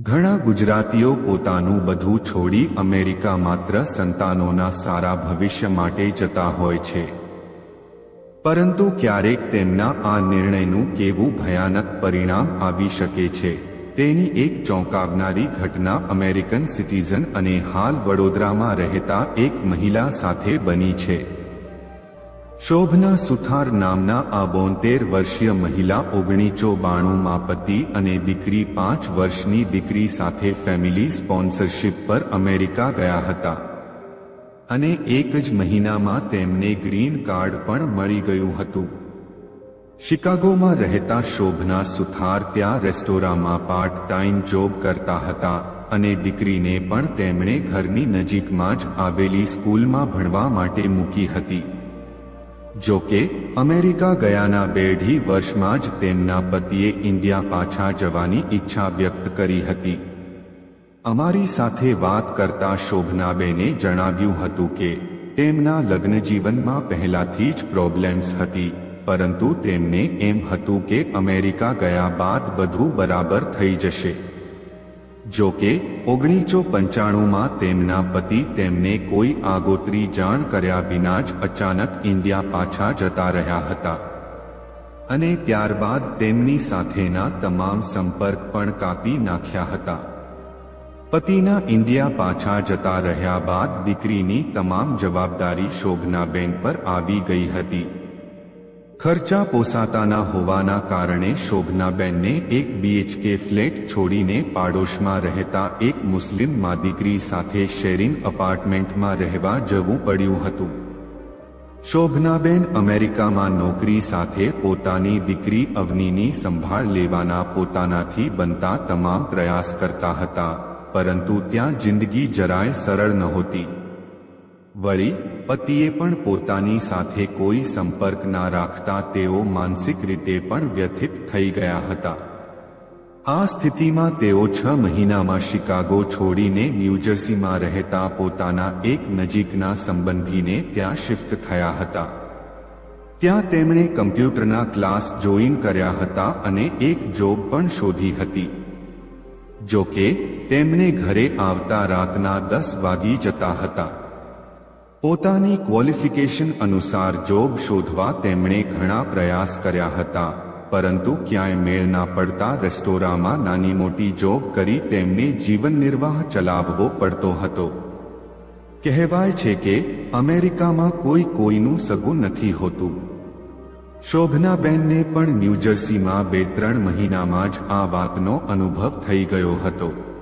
ઘણા ગુજરાતીઓ પોતાનું બધું છોડી અમેરિકા માત્ર સંતાનોના સારા ભવિષ્ય માટે જતા હોય છે. પરંતુ ક્યારેક તેમના આ નિર્ણયનું કેવું ભયાનક પરિણામ આવી શકે છે. તેની એક ચોંકાવનારી ઘટના અમેરિકન સિટીઝન અને હાલ વડોદરામાં રહેતા એક મહિલા સાથે બની છે. શોભના સુથાર નામના આ બોતેર વર્ષીય મહિલા ઓગણીસો બાણુંમાં પતિ અને દીકરી પાંચ વર્ષની દીકરી સાથે ફેમિલી સ્પોન્સરશિપ પર અમેરિકા ગયા હતા. અને એક જ મહિનામાં તેમને ગ્રીન કાર્ડ પણ મળી ગયું હતું. શિકાગોમાં રહેતા શોભના સુથાર ત્યાં રેસ્ટોરાંમાં પાર્ટ ટાઈમ જોબ કરતા હતા અને દીકરીને પણ તેમણે ઘરની નજીકમાં જ આવેલી સ્કૂલમાં ભણવા માટે મૂકી હતી. જો કે અમેરિકા ગયાના બેઢી વર્ષમાં જ તેમના પતિએ ઇન્ડિયા પાછા જવાની ઈચ્છા વ્યક્ત કરી હતી. અમારી સાથે વાત કરતા શોભનાબેને જણાવ્યું હતું કે, તેમના લગ્ન જીવનમાં પહેલાથી જ પ્રોબ્લેમ્સ હતી, પરંતુ તેમને એમ હતું કે અમેરિકા ગયા બાદ બધું બરાબર થઈ જશે. જો કે, ઓગણીસો પંચાણુંમાં તેમના પતિ તેમને કોઈ આગોતરી જાણ કર્યા વિના જ અચાનક ઇન્ડિયા પાછા જતા રહ્યા હતા. અને ત્યારબાદ તેમની સાથેના તમામ સંપર્ક પણ કાપી નાખ્યા હતા. પતિના ઇન્ડિયા પાછા જતા રહ્યા બાદ દીકરીની તમામ જવાબદારી શોભનાબેન પર આવી ગઈ હતી. ખર્ચા પોસાતાના હોવાના કારણે શોભનાબેનને એક બીએચકે ફ્લેટ છોડીને પાડોશમાં રહેતા એક મુસ્લિમ દીકરી સાથે શેરિંગ અપાર્ટમેન્ટમાં રહેવા જવું પડ્યું હતું. શોભનાબેન અમેરિકામાં નોકરી સાથે પોતાની દીકરી અવનીની સંભાળ લેવાના પોતાનાથી બનતા તમામ પ્રયાસ કરતા હતા, પરંતુ ત્યાં જિંદગી જરાય સરળ નહોતી. વળી, પતિએ પણ પોતાની સાથે કોઈ સંપર્ક ના રાખતા તેઓ માનસિક રીતે પણ વ્યથિત થઈ ગયા હતા. આ સ્થિતિમાં તેઓ છ મહિનામાં શિકાગો છોડીને ન્યૂજર્સીમાં રહેતા પોતાના એક નજીકના સંબંધીને ત્યાં શિફ્ટ થયા હતા. ત્યાં તેમણે કમ્પ્યુટરના ક્લાસ જોઈન કર્યા હતા અને એક જોબ પણ શોધી હતી. જો કે, તેમને ઘરે આવતા રાતના દસ વાગી જતા હતા. પોતાની ક્વોલિફિકેશન અનુસાર જોબ શોધવા તેમણે ઘણા પ્રયાસ કર્યા હતા, પરંતુ ક્યાંય મેળ ના પડતા રેસ્ટોરાંમાં નાની મોટી જોબ કરી તેમને જીવન નિર્વાહ ચલાવવો પડતો હતો. કહેવાય છે કે અમેરિકામાં કોઈ કોઈનું સગું નથી હોતું. શોભનાબેનને પણ ન્યૂજર્સીમાં બે ત્રણ મહિનામાં જ આ વાતનો અનુભવ થઈ ગયો હતો.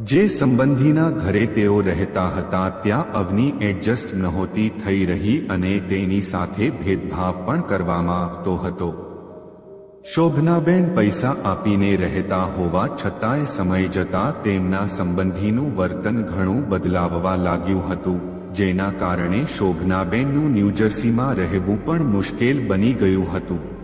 જે સંબંધીના ઘરે તેઓ રહેતા હતા, ત્યાં અવની એડજસ્ટ નહોતી થઈ રહી અને તેની સાથે ભેદભાવ પણ કરવામાં આવતો હતો. શોભનાબેન પૈસા આપીને રહેતા હોવા છતાંય સમય જતા તેમના સંબંધીનું વર્તન ઘણું બદલાવવા લાગ્યું હતું, જેના કારણે શોભનાબેનનું ન્યૂજર્સીમાં રહેવું પણ મુશ્કેલ બની ગયું હતું.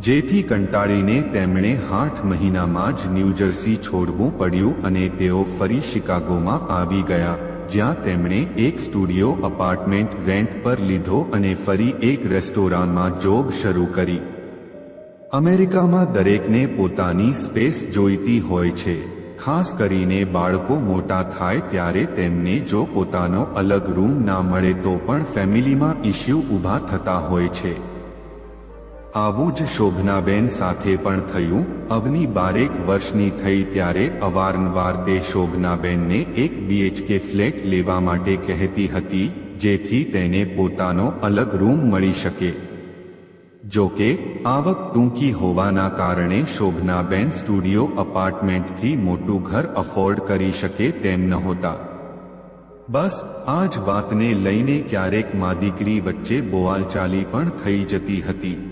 જેથી કંટાળીને તેમણે આઠ મહિનામાં જ ન્યૂજર્સી છોડવું પડ્યું અને તેઓ ફરી શિકાગોમાં આવી ગયા, જ્યાં તેમણે એક સ્ટુડિયો અપાર્ટમેન્ટ રેન્ટ પર લીધો અને ફરી એક રેસ્ટોરાંમાં જોબ શરૂ કરી. અમેરિકામાં દરેકને પોતાની સ્પેસ જોઈતી હોય છે, ખાસ કરીને બાળકો મોટા થાય ત્યારે તેમને જો પોતાનો અલગ રૂમ ના મળે તો પણ ફેમિલીમાં ઇશ્યુ ઊભા થતા હોય છે. આવું જ શોભનાબેન સાથે પણ થયું. અવની બારેક વર્ષની થઈ ત્યારે અવારનવાર તે શોભનાબેનને એક બીએચકે ફ્લેટ લેવા માટે કહેતી હતી, જેથી તેને પોતાનો અલગ રૂમ મળી શકે. જો કે આવક ટૂંકી હોવાના કારણે શોભનાબેન સ્ટુડિયો અપાર્ટમેન્ટથી મોટું ઘર અફોર્ડ કરી શકે તેમ નહોતા. બસ, આ જ વાતને લઈને ક્યારેક મા દીકરી વચ્ચે બોઆલચાલી પણ થઈ જતી હતી.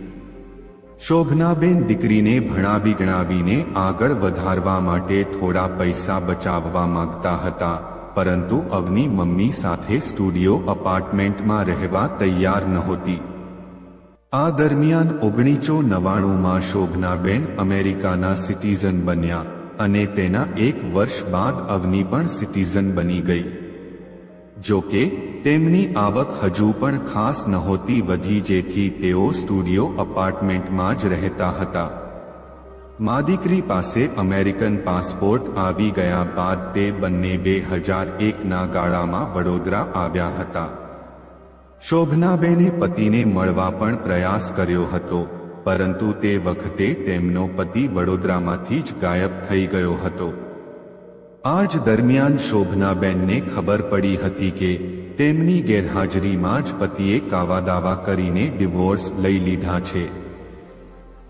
શોભનાબેન દીકરીને ભણાવી ગણાવીને આગળ વધારવા માટે થોડા પૈસા બચાવવા માંગતા હતા, પરંતુ અવની મમ્મી સાથે સ્ટુડિયો અપાર્ટમેન્ટમાં રહેવા તૈયાર નહોતી. આ દરમિયાન ઓગણીસો નવ્વાણુંમાં શોભનાબેન અમેરિકાના સિટીઝન બન્યા અને તેના એક વર્ષ બાદ અવની પણ સિટીઝન બની ગઈ. જો કે તેમની આવક હજુ પણ ખાસ નહોતી વધી જેથી તેઓ સ્ટુડિયો અપાર્ટમેન્ટમાં જ રહેતા હતા. મા દીકરી પાસે અમેરિકન પાસપોર્ટ આવી ગયા બાદ તે બંને બે હજાર એકના ગાળામાં વડોદરા આવ્યા હતા. શોભનાબેને પતિને મળવા પણ પ્રયાસ કર્યો હતો, પરંતુ તે વખતે તેમનો પતિ વડોદરામાંથી જ ગાયબ થઈ ગયો હતો. આ જ દરમિયાન શોભનાબેનને ખબર પડી હતી કે તેમની ગેરહાજરીમાં જ પતિએ કાવાદાવા કરીને ડિવોર્સ લઈ લીધા છે.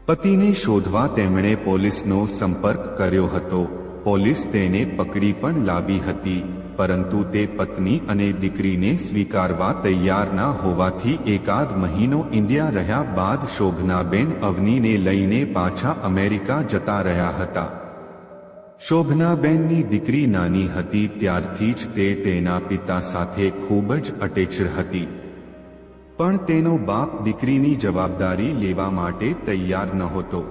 પતિને શોધવા તેમણે પોલીસનો સંપર્ક કર્યો હતો. પોલીસ તેને પકડી પણ લાવી હતી, પરંતુ તે પત્ની અને દીકરીને સ્વીકારવા તૈયાર ના હોવાથી એકાદ મહિનો ઇન્ડિયા રહ્યા બાદ શોભનાબેન અવનીને લઈને પાછા અમેરિકા જતા રહ્યા હતા. શોભનાબેનની દીકરી નાની હતી, ત્યારથી જ તે તેના પિતા સાથે ખૂબ જ અટેચર હતી. પણ તેનો બાપ દીકરીની જવાબદારી લેવા માટે તૈયાર નહોતો.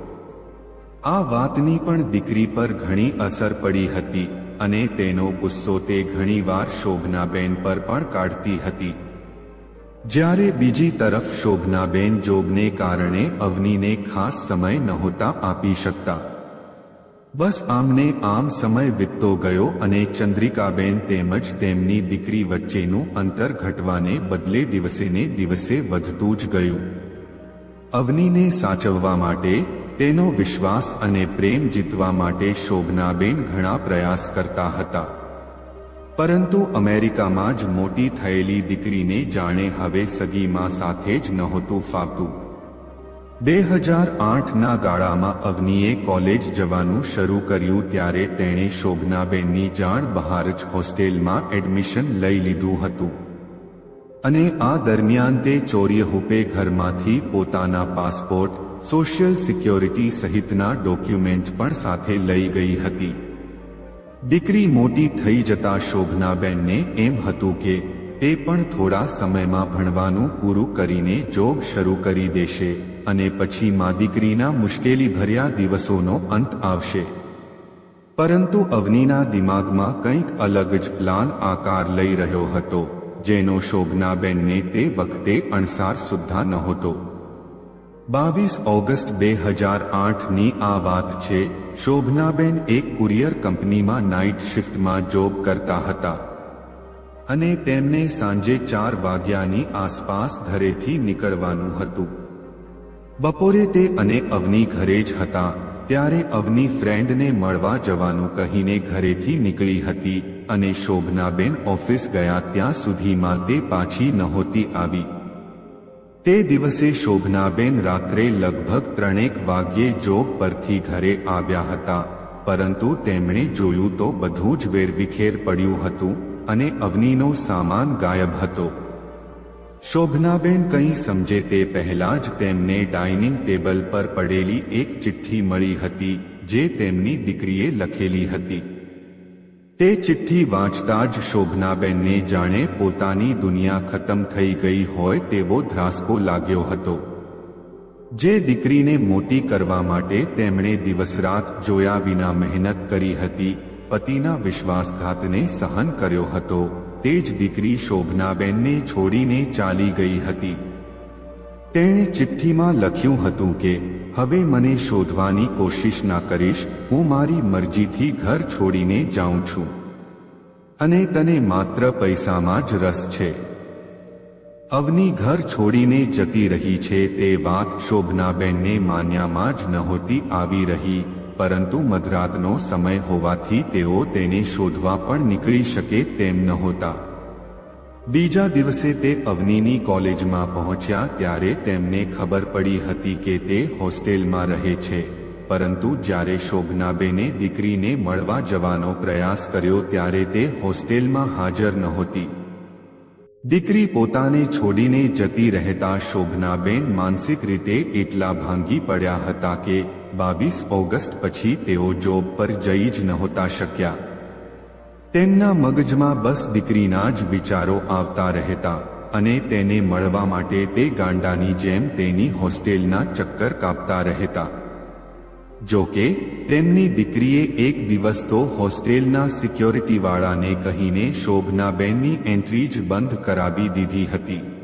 આ વાતની પણ દીકરી પર ઘણી અસર પડી હતી અને તેનો ગુસ્સો તે ઘણીવાર શોભનાબેન પર પણ કાઢતી હતી. જ્યારે બીજી તરફ શોભનાબેન જોબને કારણે અવનીને ખાસ સમય નહોતા આપી શકતા. બસ આમને આમ સમય વીતતો ગયો અને ચંદ્રિકાબેન તેમજ તેમની દીકરી વચ્ચેનું અંતર ઘટવાને બદલે દિવસે ને દિવસે વધતું જ ગયું. અવનીને સાચવવા માટે, તેનો વિશ્વાસ અને પ્રેમ જીતવા માટે શોભનાબેન ઘણા પ્રયાસ કરતા હતા. પરંતુ અમેરિકામાં જ મોટી થયેલી દીકરીને જાણે હવે સગીમાં સાથે જ નહોતું ફાવતું. બે હજાર આઠના ગાળામાં અગ્નિએ કોલેજ જવાનું શરૂ કર્યું ત્યારે તેણે શોભનાબેનની જાણ બહાર જ હોસ્ટેલમાં એડમિશન લઈ લીધું હતું. અને આ દરમિયાન તે ચોર્યહૂપે ઘરમાંથી પોતાના પાસપોર્ટ, સોશિયલ સિક્યોરિટી સહિતના ડોક્યુમેન્ટ પણ સાથે લઈ ગઈ હતી. દીકરી મોટી થઈ જતા શોભનાબેનને એમ હતું કે તે પણ થોડા સમયમાં ભણવાનું પૂરું કરીને જોબ શરૂ કરી દેશે અને પછી મા દીકરીના મુશ્કેલી ભર્યા દિવસોનો અંત આવશે. પરંતુ અવનીના દિમાગમાં કંઈક અલગ જ પ્લાન આકાર લઈ રહ્યો હતો, જેનો શોભનાબેનને તે વખતે અણસાર સુદ્ધા નહોતો. બાવીસ ઓગસ્ટ બે હજાર આઠની આ વાત છે, શોભનાબેન એક કુરિયર કંપનીમાં નાઇટ શિફ્ટમાં જોબ કરતા હતા. અને તેમને સાંજે ચાર વાગ્યાની આસપાસ ઘરેથી નીકળવાનું હતું. બપોરે તે અને અવની ઘરે જ હતા, ત્યારે અવની ફ્રેન્ડને મળવા જવાનું કહીને ઘરેથી નીકળી હતી અને શોભનાબેન ઓફિસ ગયા ત્યાં સુધીમાં તે પાછી નહોતી આવી. તે દિવસે શોભનાબેન રાત્રે લગભગ ત્રણેક વાગ્યે જોબ પરથી ઘરે આવ્યા હતા, પરંતુ તેમણે જોયું તો બધું જ વેરવિખેર પડ્યું હતું. અને અગ્નિનો સામાન ગાયબ હતો. શોભનાબેન કંઈ સમજે તે પહેલા જ તેમને ડાઇનિંગ ટેબલ પર પડેલી એક ચિઠ્ઠી મળી હતી, જે તેમની દીકરીએ લખેલી હતી. તે ચિઠ્ઠી વાંચતા જ શોભનાબેનને જાણે પોતાની દુનિયા ખતમ થઈ ગઈ હોય તેવો ધ્રાસકો લાગ્યો હતો. જે દીકરીને મોટી કરવા માટે તેમણે દિવસરાત જોયા વિના મહેનત કરી હતી પતિના વિશ્વાસઘાતને સહન કર્યો હતો. તે જ દીકરી શોભનાબેનને છોડીને ચાલી ગઈ હતી. તેણે ચિઠ્ઠીમાં લખ્યું હતું કે, હવે મને શોધવાની કોશિશ ના કરીશ. હું મારી મરજીથી ઘર છોડીને જાઉં છું. અને તને માત્ર પૈસામાં જ રસ છે. અવની ઘર છોડીને જતી રહી છે. તે વાત શોભનાબેનને માન્યામાં જ નહોતી આવી રહી. પરંતુ મધરાતનો સમય હોવાથી તેઓ તેને શોધવા પણ નીકળી શકે તેમ નહોતા. બીજા દિવસે તે અવનીની કોલેજમાં પહોંચ્યા ત્યારે તેમને ખબર પડી હતી કે તે હોસ્ટેલમાં રહે છે, પરંતુ જ્યારે શોભનાબેને દીકરીને મળવા જવાનો પ્રયાસ કર્યો ત્યારે તે હોસ્ટેલમાં હાજર નહોતી. દીકરી પોતાને છોડીને જતી રહેતા શોભનાબેન માનસિક રીતે એટલા ભાંગી પડ્યા હતા કે બાવીસ ઓગસ્ટ પછી તેઓ જોબ પર જઈ જ નહોતા શક્યા. તેમના મગજમાં બસ દીકરીના જ વિચારો આવતા રહેતા અને તેને મળવા માટે તે ગાંડાની જેમ તેની હોસ્ટેલના ચક્કર કાપતા રહેતા. જો કે, તેમની દીકરીએ એક દિવસ તો હોસ્ટેલના સિક્યોરિટીવાળાને કહીને શોભનાબેનની એન્ટ્રી જ બંધ કરાવી દીધી હતી.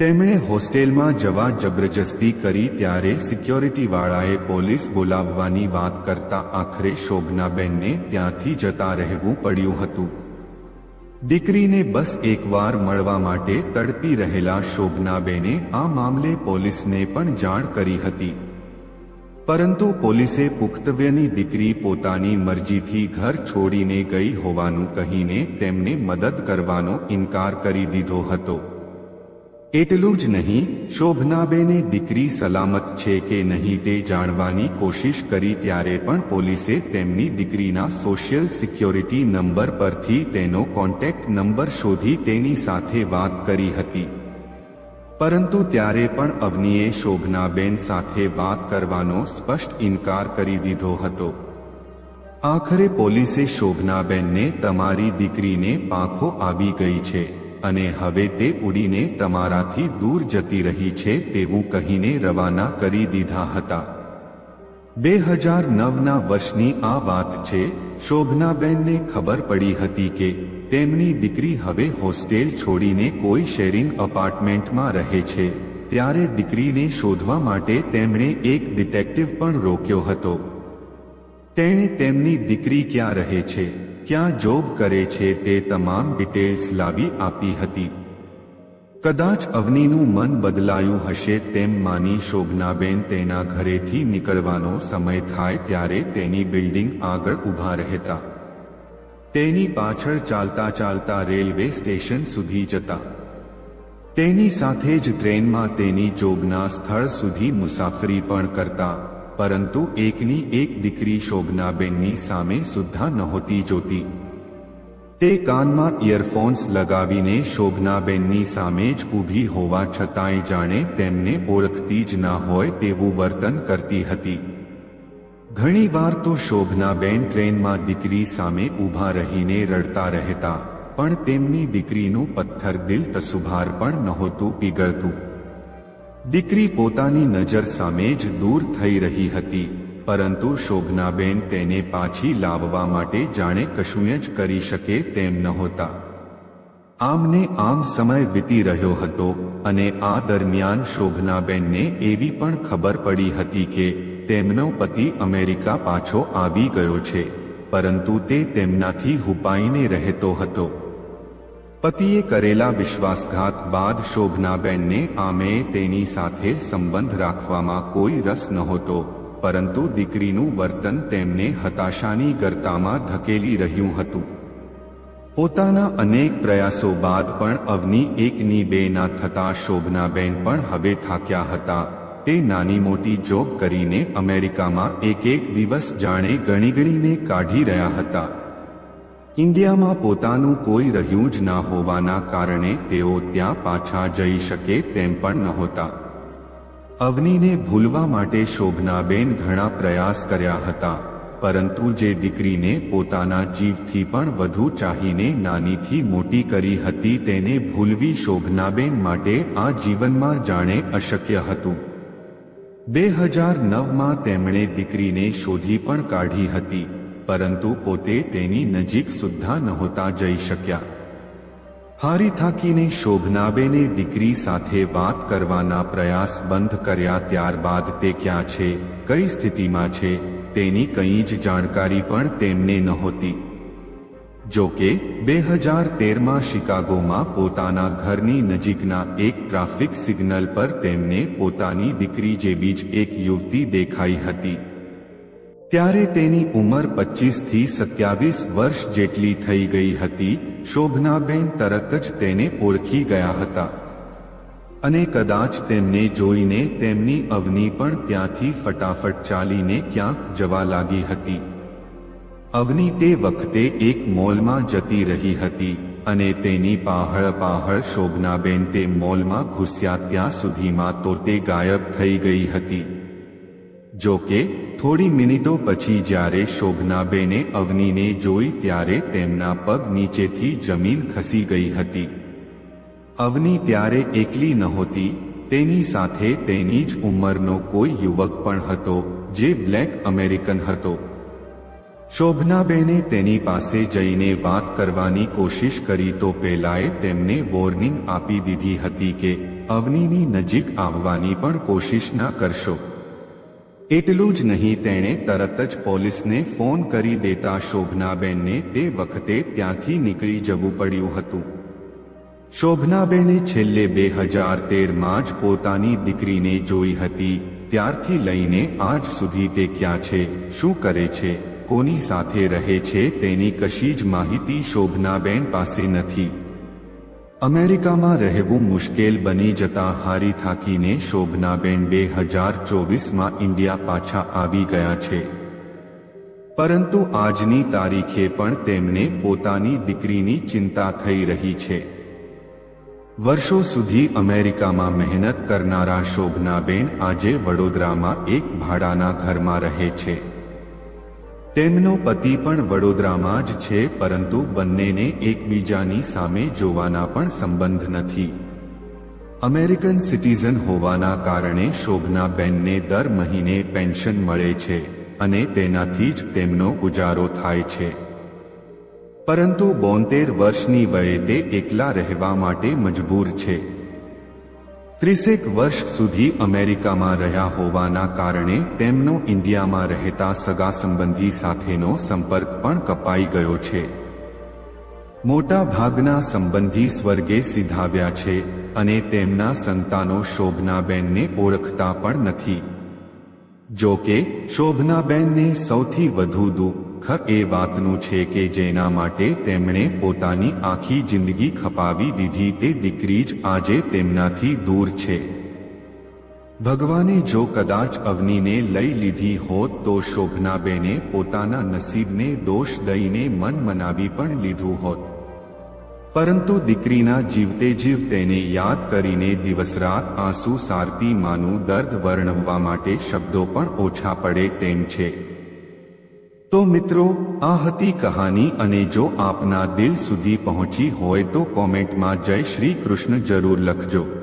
તેમણે હોસ્ટેલમાં જવા જબરજસ્તી કરી ત્યારે સિક્યોરિટીવાળાએ પોલીસ બોલાવવાની વાત કરતા આખરે શોભનાબેનને ત્યાંથી જતા રહેવું પડ્યું હતું. દીકરીને બસ એકવાર મળવા માટે તડપી રહેલા શોભનાબેને આ મામલે પોલીસને પણ જાણ કરી હતી. પરંતુ પોલીસે પુખ્તવ્યની દીકરી પોતાની મરજીથી ઘર છોડીને ગઈ હોવાનું કહીને તેમને મદદ કરવાનો ઇનકાર કરી દીધો હતો. એટલું જ નહીં, શોભનાબેને દીકરી સલામત છે કે નહીં તે જાણવાની કોશિશ કરી ત્યારે પણ પોલીસે તેમની દીકરીના સોશિયલ સિક્યોરિટી નંબર પરથી તેનો કોન્ટેક્ટ નંબર શોધી તેની સાથે વાત કરી હતી. પરંતુ ત્યારે પણ અવનીએ શોભનાબેન સાથે વાત કરવાનો સ્પષ્ટ ઇનકાર કરી દીધો હતો. આખરે પોલીસે શોભનાબેનને તમારી દીકરીને પાંખો આવી ગઈ છે. અને હવે તે ઉડીને તમારાથી દૂર જતી રહી છે તેવું કહીને રવાના કરી દીધા હતા. બે હજાર નવના વર્ષની આ વાત છે, શોભનાબેનને ખબર પડી હતી કે તેમની દીકરી હવે હોસ્ટેલ છોડીને કોઈ શેરિંગ અપાર્ટમેન્ટમાં રહે છે, ત્યારે દીકરીને શોધવા માટે તેમણે એક ડિટેક્ટિવ પણ રોક્યો હતો. તેણે તેમની દીકરી ક્યાં રહે છે? ક્યાં જોબ કરે છે તે તમામ ડિટેલ્સ લાવી આપી હતી. કદાચ અવનીનું મન બદલાયું હશે તેમ માની શોભનાબેન તેના ઘરેથી નીકળવાનો સમય થાય ત્યારે તેની બિલ્ડિંગ આગળ ઊભા રહેતા. તેની પાછળ ચાલતા ચાલતા રેલવે સ્ટેશન સુધી જતા. તેની સાથે જ ટ્રેનમાં તેની જોબના સ્થળ સુધી મુસાફરી પણ કરતા. પરંતુ એકની એક દીકરી શોભનાબેનની સામે સુદ્ધા નહોતી જોતી. તે કાનમાં ઇયરફોન્સ લગાવીને શોભનાબેનની સામે જ ઊભી હોવા છતાંય જાણે તેમને ઓળખતી જ ના હોય તેવું વર્તન કરતી હતી. ઘણીવાર તો શોભનાબેન ટ્રેનમાં દીકરી સામે ઊભા રહીને રડતા રહેતા, પણ તેમની દીકરીનું પથ્થર દિલ તસુભાર પણ નહોતું પીગળતું. દીકરી પોતાની નજર સામે જ દૂર થઈ રહી હતી, પરંતુ શોભનાબેન તેને પાછી લાવવા માટે જાણે કશું જ કરી શકે તેમ નહોતા. આમને આમ સમય વીતી રહ્યો હતો અને આ દરમિયાન શોભનાબેનને એવી પણ ખબર પડી હતી કે તેમનો પતિ અમેરિકા પાછો આવી ગયો છે, પરંતુ તે તેમનાથી હુપાઈને રહેતો હતો. પતિએ કરેલા વિશ્વાસઘાત બાદ શોભનાબેનને આમે તેની સાથે સંબંધ રાખવામાં કોઈ રસ નહોતો, પરંતુ દીકરીનું વર્તન તેમને હતાશાની ગરતામાં ધકેલી રહ્યું હતું. પોતાના અનેક પ્રયાસો બાદ પણ અવની એકની બે ના થતા શોભનાબેન પણ હવે થાક્યા હતા. તે નાની મોટી જોબ કરીને અમેરિકામાં એક એક દિવસ જાણે ગણીગણીને કાઢી રહ્યા હતા. ઇન્ડિયામાં પોતાનું કોઈ રહ્યું જ ના હોવાના કારણે તેઓ ત્યાં પાછા જઈ શકે તેમ પણ નહોતા. અવનીને ભૂલવા માટે શોભનાબેન ઘણા પ્રયાસ કર્યા હતા, પરંતુ જે દીકરીને પોતાના જીવથી પણ વધુ ચાહીને નાનીથી મોટી કરી હતી તેને ભૂલવી શોભનાબેન માટે આ જીવનમાં જાણે અશક્ય હતું. બે હજાર નવમાં તેમણે દીકરીને શોધી પણ કાઢી હતી. પરંતુ પોતે તેની નજીક સુદ્ધા નહોતા જઈ શક્યા. હારી થાકીને શોભનાબેને દીકરી સાથે વાત કરવાના પ્રયાસ બંધ કર્યા ત્યારબાદ તે ક્યાં છે, કઈ સ્થિતિમાં છે, તેની કંઈ જ જાણકારી પણ તેમને નહોતી. જો કે બે હજાર તેરમાં શિકાગોમાં પોતાના ઘરની નજીકના એક ટ્રાફિક સિગ્નલ પર તેમને પોતાની દીકરી જેવી જ એક યુવતી દેખાઈ હતી. ત્યારે તેની ઉંમર પચીસથી સત્યાવીસ વર્ષ જેટલી થઈ ગઈ હતી, શોભનાબેન તરત જ તેને ઓળખી ગયા હતા. અને કદાચ તેમને જોઈને તેમની અવની પણ ત્યાંથી ફટાફટ ચાલીને ક્યાંક જવા લાગી હતી. અવની તે વખતે એક મોલમાં જતી રહી હતી અને તેની પાહળ પાહળ શોભનાબેન તે મોલમાં ઘૂસ્યા ત્યાં સુધીમાં તો તે ગાયબ થઈ ગઈ હતી. જો કે થોડી મિનિટો પછી જ્યારે શોભનાબેને અવનીને જોઈ ત્યારે તેમના પગ નીચેથી જમીન ખસી ગઈ હતી. અવની ત્યારે એકલી નહોતી, તેની સાથે તેની જ ઉંમરનો કોઈ યુવક પણ હતો, જે બ્લેક અમેરિકન હતો. શોભનાબેને તેની પાસે જઈને વાત કરવાની કોશિશ કરી તો પેલાએ તેમને વોર્નિંગ આપી દીધી હતી કે અવનીની નજીક આવવાની પણ કોશિશ ના કરશો. એટલું જ નહીં, તેણે તરત જ પોલીસને ફોન કરી દેતા શોભનાબેનને તે વખતે ત્યાંથી નીકળી જવું પડ્યું હતું. શોભનાબેને છેલ્લે બે હજાર તેરમાં જ પોતાની દીકરીને જોઈ હતી, ત્યારથી લઈને આજ સુધી તે ક્યાં છે, શું કરે છે, કોની સાથે રહે છે તેની કશી જ માહિતી શોભનાબેન પાસે નથી. અમેરિકામાં રહેવું મુશ્કેલ બની જતા હારી થાકીને શોભનાબેન બે હજાર ચોવીસમાં ઇન્ડિયા પાછા આવી ગયા છે. પરંતુ આજની તારીખે પણ તેમને પોતાની દીકરીની ચિંતા થઈ રહી છે. વર્ષો સુધી અમેરિકામાં મહેનત કરનારા શોભનાબેન આજે વડોદરામાં એક ભાડાના ઘરમાં રહે છે. તેમનો પતિ પણ વડોદરામાં જ છે, પરંતુ બંનેને એકબીજાની સામે જોવાના પણ સંબંધ નથી. અમેરિકન સિટીઝન હોવાના કારણે શોભનાબેનને દર મહિને પેન્શન મળે છે અને તેનાથી જ તેમનો ગુજારો થાય છે. પરંતુ બોતેર વર્ષની વયે તે એકલા રહેવા માટે મજબૂર છે. ત્રીસેક વર્ષ સુધી અમેરિકામાં રહ્યા હોવાના કારણે તેમનો ઇન્ડિયામાં રહેતા સગા સંબંધી સાથેનો સંપર્ક પણ કપાઈ ગયો છે. મોટા ભાગના સંબંધી સ્વર્ગે સિધાવ્યા છે અને તેમના સંતાનો શોભનાબેનને ઓળખતા પણ નથી. જો કે, શોભનાબેનને સૌથી વધુ દુઃખ એ વાતનું છે કે જેના માટે તેમણે પોતાની આખી જિંદગી ખપાવી દીધી તે દીકરી જ આજે તેમનાથી દૂર છે. ભગવાને જો કદાચ અવનીને લઈ લીધી હોત તો શોભનાબેને પોતાના નસીબને દોષ દઈને મન મનાવી પણ લીધું હોત. પરંતુ દીકરીના જીવતે જીવ તેને યાદ કરીને દિવસરાત આંસુ સારતી માનું દર્દ વર્ણવવા માટે શબ્દો પણ ઓછા પડે તેમ છે. તો મિત્રો, આ હતી કહાની અને જો આપના દિલ સુધી પહોંચી હોય તો કોમેન્ટમાં જય શ્રી કૃષ્ણ જરૂર લખજો.